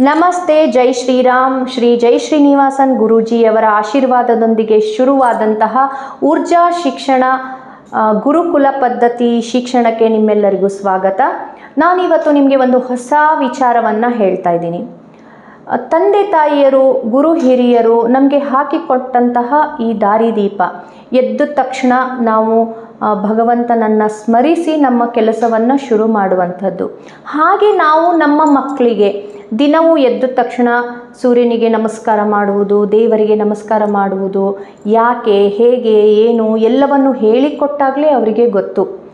ನಮಸ್ತೆ, ಜೈ ಶ್ರೀರಾಮ್. ಶ್ರೀ ಜೈ ಶ್ರೀನಿವಾಸನ್ ಗುರೂಜಿಯವರ ಆಶೀರ್ವಾದದೊಂದಿಗೆ ಶುರುವಾದಂತಹ ಊರ್ಜಾ ಶಿಕ್ಷಣ ಗುರುಕುಲ ಪದ್ಧತಿ ಶಿಕ್ಷಣಕ್ಕೆ ನಿಮ್ಮೆಲ್ಲರಿಗೂ ಸ್ವಾಗತ. ನಾನಿವತ್ತು ನಿಮಗೆ ಒಂದು ಹೊಸ ವಿಚಾರವನ್ನು ಹೇಳ್ತಾ ಇದ್ದೀನಿ. ತಂದೆ ತಾಯಿಯರು, ಗುರು ಹಿರಿಯರು ನಮಗೆ ಹಾಕಿಕೊಟ್ಟಂತಹ ಈ ದಾರಿದೀಪ ಎದ್ದ ತಕ್ಷಣ ನಾವು ಭಗವಂತನನ್ನು ಸ್ಮರಿಸಿ ನಮ್ಮ ಕೆಲಸವನ್ನು ಶುರು ಮಾಡುವಂಥದ್ದು. ಹಾಗೆ ನಾವು ನಮ್ಮ ಮಕ್ಕಳಿಗೆ ದಿನವೂ ಎದ್ದ ತಕ್ಷಣ ಸೂರ್ಯನಿಗೆ ನಮಸ್ಕಾರ ಮಾಡುವುದು, ದೇವರಿಗೆ ನಮಸ್ಕಾರ ಮಾಡುವುದು, ಯಾಕೆ, ಹೇಗೆ, ಏನು ಎಲ್ಲವನ್ನು ಹೇಳಿಕೊಟ್ಟಾಗಲೇ ಅವರಿಗೆ ಗೊತ್ತು.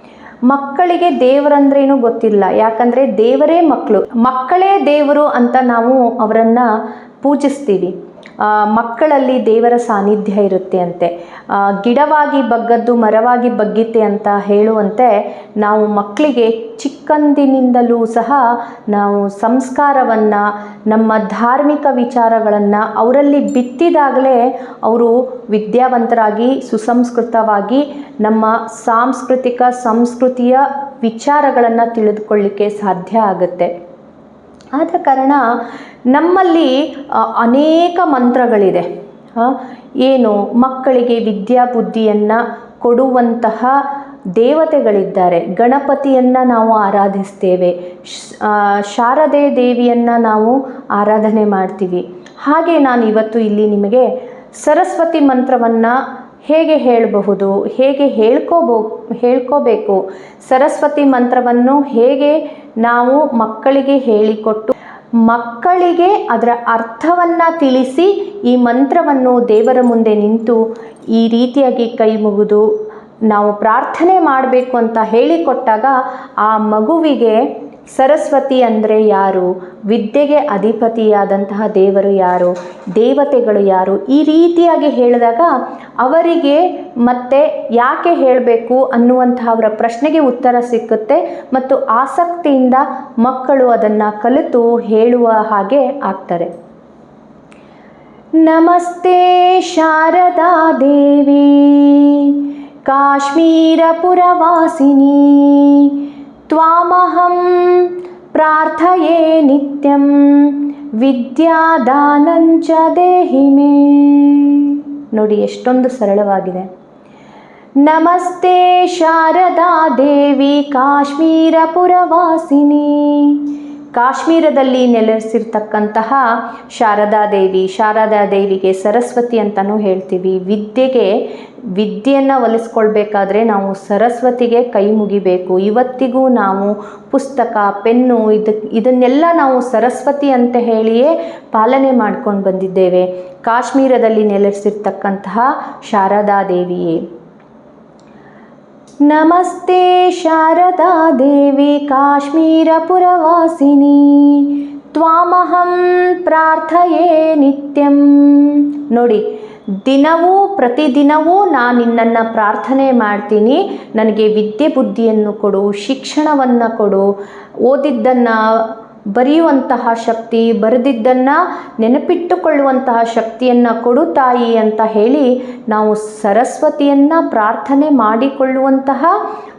ಮಕ್ಕಳಿಗೆ ದೇವರಂದ್ರೇನು ಗೊತ್ತಿಲ್ಲ. ಯಾಕಂದರೆ ದೇವರೇ ಮಕ್ಕಳು. ಮಕ್ಕಳೇ ದೇವರು ಅಂತ ನಾವು ಅವರನ್ನು ಪೂಜಿಸ್ತೀವಿ. ಮಕ್ಕಳಲ್ಲಿ ದೇವರ ಸಾನ್ನಿಧ್ಯ ಇರುತ್ತೆ ಅಂತೆ. ಗಿಡವಾಗಿ ಬಗ್ಗದ್ದು, ಮರವಾಗಿ ಬಗ್ಗಿತೆ ಅಂತ ಹೇಳುವಂತೆ ನಾವು ಮಕ್ಕಳಿಗೆ ಚಿಕ್ಕಂದಿನಿಂದಲೂ ಸಹ ನಾವು ಸಂಸ್ಕಾರವನ್ನು, ನಮ್ಮ ಧಾರ್ಮಿಕ ವಿಚಾರಗಳನ್ನು ಅವರಲ್ಲಿ ಬಿತ್ತಿದಾಗಲೇ ಅವರು ವಿದ್ಯಾವಂತರಾಗಿ, ಸುಸಂಸ್ಕೃತವಾಗಿ ನಮ್ಮ ಸಾಂಸ್ಕೃತಿಕ ಸಂಸ್ಕೃತಿಯ ವಿಚಾರಗಳನ್ನು ತಿಳಿದುಕೊಳ್ಳಿಕ್ಕೆ ಸಾಧ್ಯ ಆಗುತ್ತೆ. ಆದ ಕಾರಣ ನಮ್ಮಲ್ಲಿ ಅನೇಕ ಮಂತ್ರಗಳಿದೆ. ಏನು? ಮಕ್ಕಳಿಗೆ ವಿದ್ಯಾಬುದ್ಧಿಯನ್ನು ಕೊಡುವಂತಹ ದೇವತೆಗಳಿದ್ದಾರೆ. ಗಣಪತಿಯನ್ನು ನಾವು ಆರಾಧಿಸ್ತೇವೆ. ಶಾರದೆ ದೇವಿಯನ್ನು ನಾವು ಆರಾಧನೆ ಮಾಡ್ತೀವಿ. ಹಾಗೆ ನಾನು ಇವತ್ತು ಇಲ್ಲಿ ನಿಮಗೆ ಸರಸ್ವತಿ ಮಂತ್ರವನ್ನು ಹೇಗೆ ಹೇಳಬಹುದು, ಹೇಗೆ ಹೇಳ್ಕೋಬೋ, ಹೇಳ್ಕೋಬೇಕು, ಸರಸ್ವತಿ ಮಂತ್ರವನ್ನು ಹೇಗೆ ನಾವು ಮಕ್ಕಳಿಗೆ ಹೇಳಿಕೊಟ್ಟು, ಮಕ್ಕಳಿಗೆ ಅದರ ಅರ್ಥವನ್ನು ತಿಳಿಸಿ ಈ ಮಂತ್ರವನ್ನು ದೇವರ ಮುಂದೆ ನಿಂತು ಈ ರೀತಿಯಾಗಿ ಕೈ ಮುಗಿದು ನಾವು ಪ್ರಾರ್ಥನೆ ಮಾಡಬೇಕು ಅಂತ ಹೇಳಿಕೊಟ್ಟಾಗ ಆ ಮಗುವಿಗೆ ಸರಸ್ವತಿ ಅಂದರೆ ಯಾರು? ವಿದ್ಯೆಗೆ ಅಧಿಪತಿಯಾದಂತಹ ದೇವರು ಯಾರು? ದೇವತೆಗಳು ಯಾರು? ಈ ರೀತಿಯಾಗಿ ಹೇಳಿದಾಗ ಅವರಿಗೆ ಮತ್ತೆ ಯಾಕೆ ಹೇಳಬೇಕು ಅನ್ನುವಂತಹ ಅವರ ಪ್ರಶ್ನೆಗೆ ಉತ್ತರ ಸಿಕ್ಕುತ್ತೆ ಮತ್ತು ಆಸಕ್ತಿಯಿಂದ ಮಕ್ಕಳು ಅದನ್ನು ಕಲಿತು ಹೇಳುವ ಹಾಗೆ ಆಗ್ತಾರೆ. ನಮಸ್ತೆ ಶಾರದಾ ದೇವಿ, ಕಾಶ್ಮೀರಪುರವಾಸಿನಿ, ತ್ವಾಮಹಂ ಪ್ರಾರ್ಥಯೇ ನಿತ್ಯಂ, ವಿದ್ಯಾದಾನಂಚ ದೇಹಿ ಮೇ ನೋಡಿ, ಎಷ್ಟೊಂದು ಸರಳವಾಗಿದೆ. ನಮಸ್ತೆ ಶಾರದಾ ದೇವಿ ಕಾಶ್ಮೀರ ಪುರವಾಸಿನಿ ಕಾಶ್ಮೀರದಲ್ಲಿ ನೆಲೆಸಿರ್ತಕ್ಕಂತಹ ಶಾರದಾ ದೇವಿ, ಶಾರದಾ ದೇವಿಗೆ ಸರಸ್ವತಿ ಅಂತಲೂ ಹೇಳ್ತೀವಿ. ವಿದ್ಯೆಗೆ, ವಿದ್ಯೆಯನ್ನು ಒಲಿಸ್ಕೊಳ್ಬೇಕಾದ್ರೆ ನಾವು ಸರಸ್ವತಿಗೆ ಕೈ ಮುಗಿಬೇಕು. ಇವತ್ತಿಗೂ ನಾವು ಪುಸ್ತಕ, ಪೆನ್ನು ಇದು ಇದನ್ನೆಲ್ಲ ನಾವು ಸರಸ್ವತಿ ಅಂತ ಹೇಳಿಯೇ ಪಾಲನೆ ಮಾಡ್ಕೊಂಡು ಬಂದಿದ್ದೇವೆ. ಕಾಶ್ಮೀರದಲ್ಲಿ ನೆಲೆಸಿರ್ತಕ್ಕಂತಹ ಶಾರದಾ ದೇವಿಯೇ ನಮಸ್ತೆ ಶಾರದಾ ದೇವಿ ಕಾಶ್ಮೀರಪುರವಾಸಿನಿ. ತ್ವಾಮಹಂ ಪ್ರಾರ್ಥಯೇ ನಿತ್ಯಂ. ನೋಡಿ, ದಿನವೂ ಪ್ರತಿದಿನವೂ ನಾನು ನಿನ್ನನ್ನು ಪ್ರಾರ್ಥನೆ ಮಾಡ್ತೀನಿ. ನನಗೆ ವಿದ್ಯೆ ಬುದ್ಧಿಯನ್ನು ಕೊಡು, ಶಿಕ್ಷಣವನ್ನು ಕೊಡು, ಓದಿದ್ದನ್ನು ಬರೆಯುವಂತಹ ಶಕ್ತಿ, ಬರೆದಿದ್ದನ್ನು ನೆನಪಿಟ್ಟುಕೊಳ್ಳುವಂತಹ ಶಕ್ತಿಯನ್ನು ಕೊಡು ತಾಯಿ ಅಂತ ಹೇಳಿ ನಾವು ಸರಸ್ವತಿಯನ್ನು ಪ್ರಾರ್ಥನೆ ಮಾಡಿಕೊಳ್ಳುವಂತಹ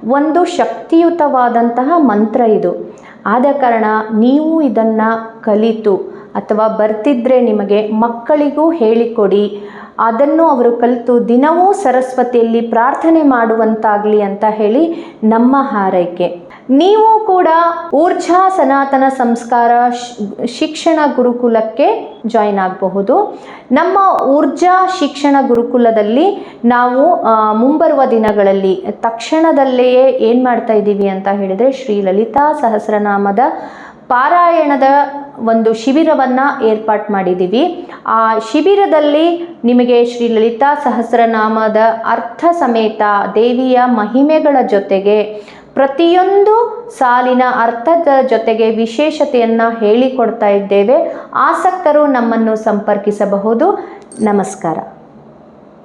ಒಂದು ಶಕ್ತಿಯುತವಾದಂತಹ ಮಂತ್ರ ಇದು. ಆದ ಕಾರಣ ನೀವು ಇದನ್ನು ಕಲಿತು ಅಥವಾ ಬರ್ತಿದ್ರೆ ನಿಮಗೆ ಮಕ್ಕಳಿಗೂ ಹೇಳಿಕೊಡಿ. ಅದನ್ನು ಅವರು ಕಲಿತು ದಿನವೂ ಸರಸ್ವತಿಯಲ್ಲಿ ಪ್ರಾರ್ಥನೆ ಮಾಡುವಂತಾಗಲಿ ಅಂತ ಹೇಳಿ ನಮ್ಮ ಹಾರೈಕೆ. ನೀವು ಕೂಡ ಊರ್ಜಾ ಸನಾತನ ಸಂಸ್ಕಾರ ಶಿಕ್ಷಣ ಗುರುಕುಲಕ್ಕೆ ಜಾಯಿನ್ ಆಗಬಹುದು. ನಮ್ಮ ಊರ್ಜಾ ಶಿಕ್ಷಣ ಗುರುಕುಲದಲ್ಲಿ ನಾವು ಮುಂಬರುವ ದಿನಗಳಲ್ಲಿ ತಕ್ಷಣದಲ್ಲಿಯೇ ಏನು ಮಾಡ್ತಾ ಇದ್ದೀವಿ ಅಂತ ಹೇಳಿದರೆ ಶ್ರೀ ಲಲಿತಾ ಸಹಸ್ರನಾಮದ ಪಾರಾಯಣದ ಒಂದು ಶಿಬಿರವನ್ನು ಏರ್ಪಾಟ್ ಮಾಡಿದ್ದೀವಿ. ಆ ಶಿಬಿರದಲ್ಲಿ ನಿಮಗೆ ಶ್ರೀ ಲಲಿತಾ ಸಹಸ್ರನಾಮದ ಅರ್ಥ ಸಮೇತ ದೇವಿಯ ಮಹಿಮೆಗಳ ಜೊತೆಗೆ ಪ್ರತಿಯೊಂದು ಸಾಲಿನ ಅರ್ಥದ ಜೊತೆಗೆ ವಿಶೇಷತೆಯನ್ನು ಹೇಳಿಕೊಡ್ತಾ ಇದ್ದೇವೆ. ಆಸಕ್ತರು ನಮ್ಮನ್ನು ಸಂಪರ್ಕಿಸಬಹುದು. ನಮಸ್ಕಾರ.